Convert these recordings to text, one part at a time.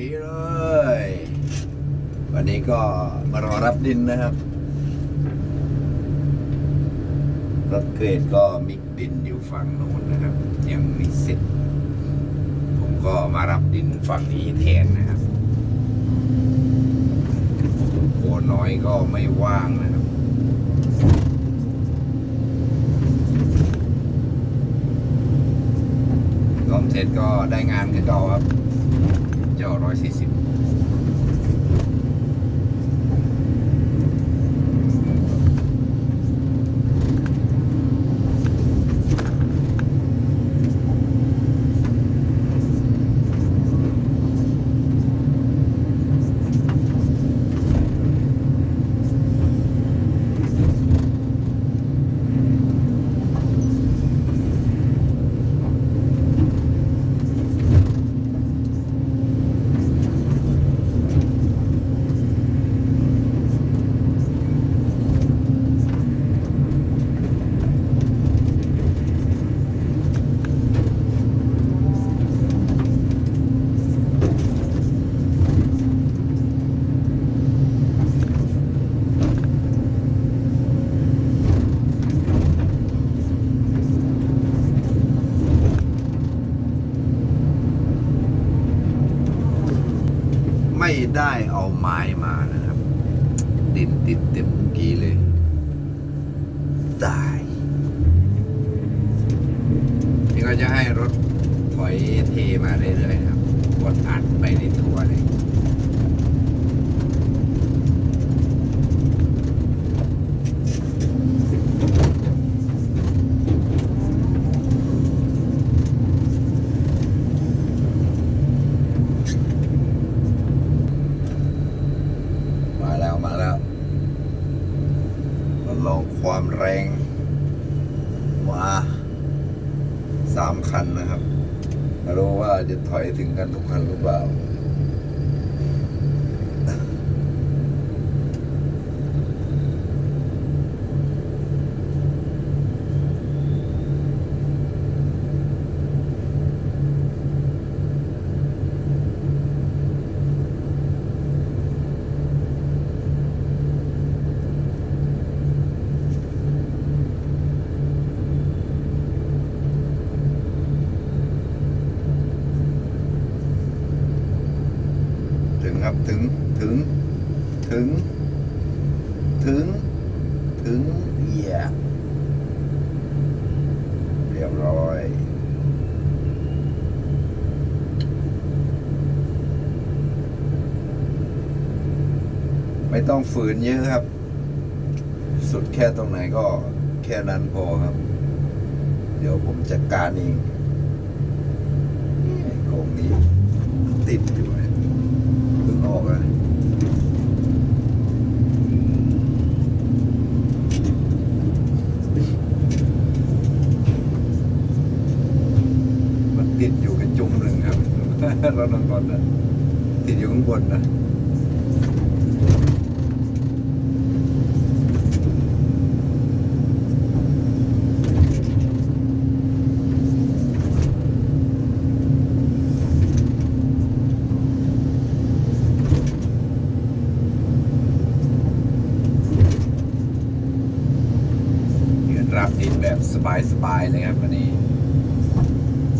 สีเลย วันนี้ก็มารอรับดินนะครับ รถเกรดก็มิกดินอยู่ฝั่งโน้นนะครับ ยังไมีเสร็จผมก็มารับดินฝั่งนี้แทนนะครับโกน้อยก็ไม่ว่างนะครับรวมเสร็จก็ได้งานคือเก่าครับ จอ140 ได้เอาไม้มานะครับ ดินติดเต็มเมื่อกี้เลย ได้นี่ก็จะให้รถถอยเทมาเรื่อยๆนะครับกดอัดไปในตัวเลย มาแล้วมาแล้วมาลองความแรงมาสามคันนะครับไม่ รู้ว่าจะถอยถึงกันทุกคันหรือเปล่า ถึงครับถึงถึงถึง ถึง ถึงเหี้ยเรียบร้อยไม่ต้องฝืนเยอะครับ สุดแค่ตรงไหนก็แค่นั้นพอครับ เดี๋ยวผมจัดการเองโครงนี้ติดอยู่เนี่ยเพิ่งออกเลยมันติดอยู่กับจุ่มหนึ่ง ครับรถน้ำกอนนะติดอยู่ข้างบนนะรับดินแบบสบายๆเลยครับวันนี้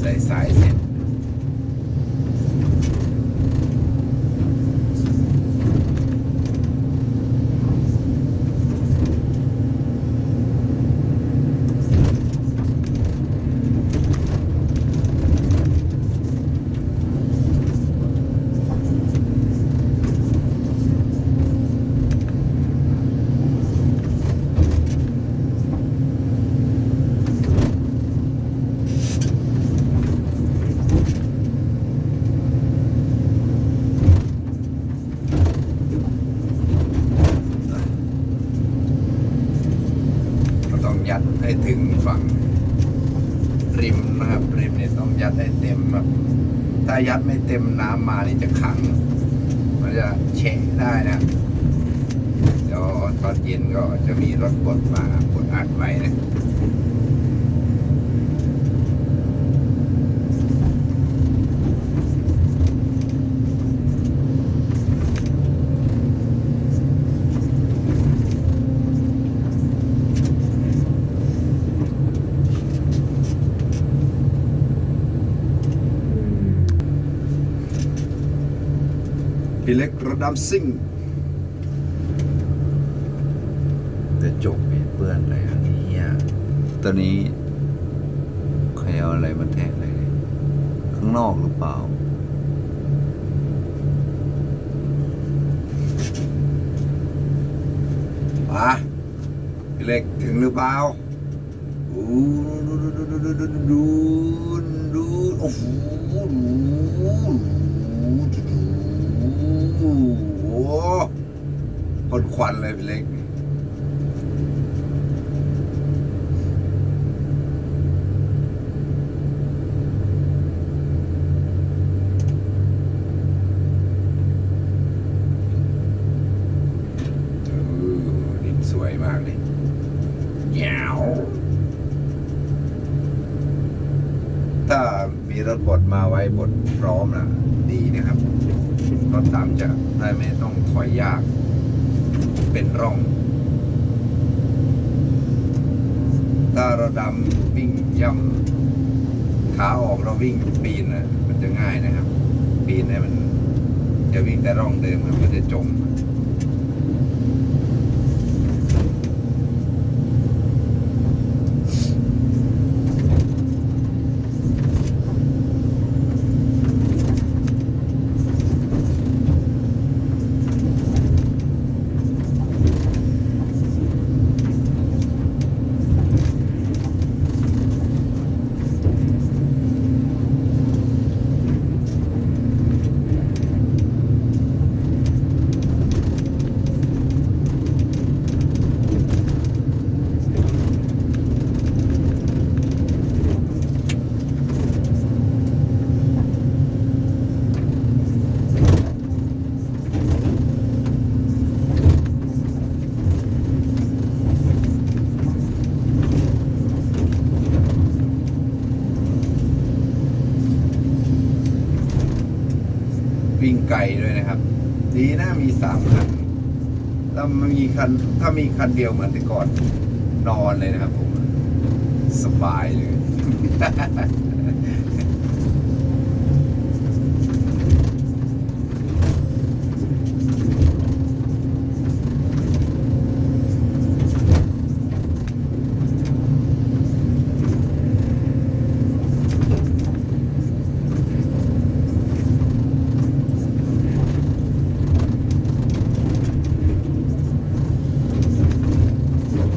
ใส่สายเสร็จ ก็ต้องยัดให้ถึงฝั่งริมนะครับ ริมเนี่ยต้องยัดให้เต็มครับ ถ้ายัดไม่เต็มน้ำมานี่จะขัง มันจะแฉะได้นะเดี๋ยวตอนเย็นก็จะมีรถกดมากดอัดไว้นะ รถดำซิ่งแต่จบไม่เปื้อนเลยอันนี้อะตอนนี้ใครเอาอะไรมาแทะอะไรเนี่ยข้างนอกหรือเปล่า มาพี่เล็กถึงหรือเปล่าดูดูดูดูดูดูดูดูโอ้โหดูดู โอ้โหพ่นควันเลยพี่เล็กเออดินสวยมากเลยแจ๋วถ้ามีรถบดมาไว้บดพร้อมนะดีนะครับ รถดำจะได้ไม่ต้องถอยยาก เป็นร่อง ถ้าเราดำวิ่งย่ำขาออกเราวิ่งปีนนะมันจะง่ายนะครับ ปีนเนี่ยมันจะวิ่งแต่ร่องเดิมมันจะจม วิ่ง ไกลด้วยนะครับ ดีนะมีสามคันถ้ามีคันถ้ามีคันเดียวเหมือนแต่ก่อนนอนเลยนะครับผม สบายเลย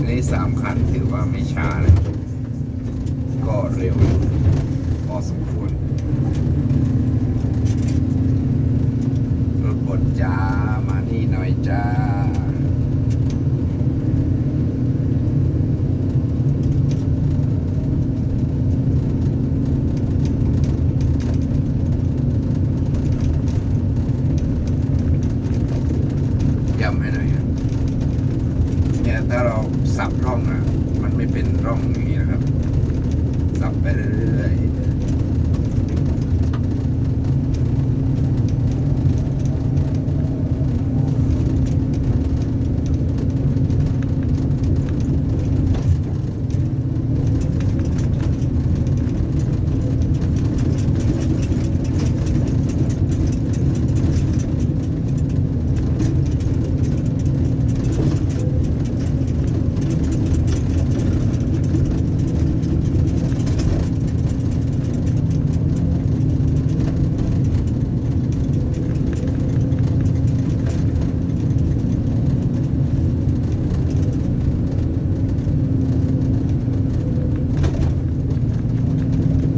นี่สามคันถือว่าไม่ช้านะครับ ก็เร็ว พอ สมควรรถบดจ้า มานี่หน่อยจ้าย้ำให้หน่อยครับเนี่ยถ้าเราสับร่องอะ มันไม่เป็นร่องอย่างนี้นะครับ สับไปเรื่อยๆ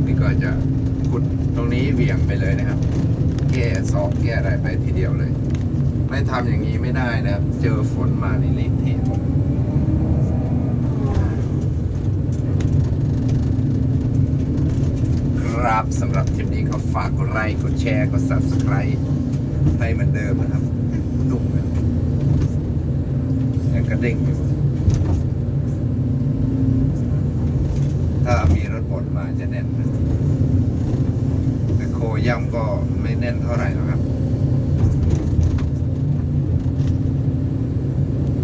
นี่ก็จะ ขุดตรงนี้เหวี่ยงไปเลยนะครับ แก้สอบแก้อะไรไปทีเดียวเลย ไม่ทำอย่างนี้ไม่ได้นะครับ เจอฝนมานี่เละเทะครับสำหรับคลิปนี้ก็ฝากกดไลค์กดแชร์กด subscribe ให้เหมือนเดิมนะครับนุ่มนะยังกระเด้งอยู่ถ้ามีรถบดมาจะแน่นนะ ย่ำก็ไม่แน่นเท่าไหร่นะครับ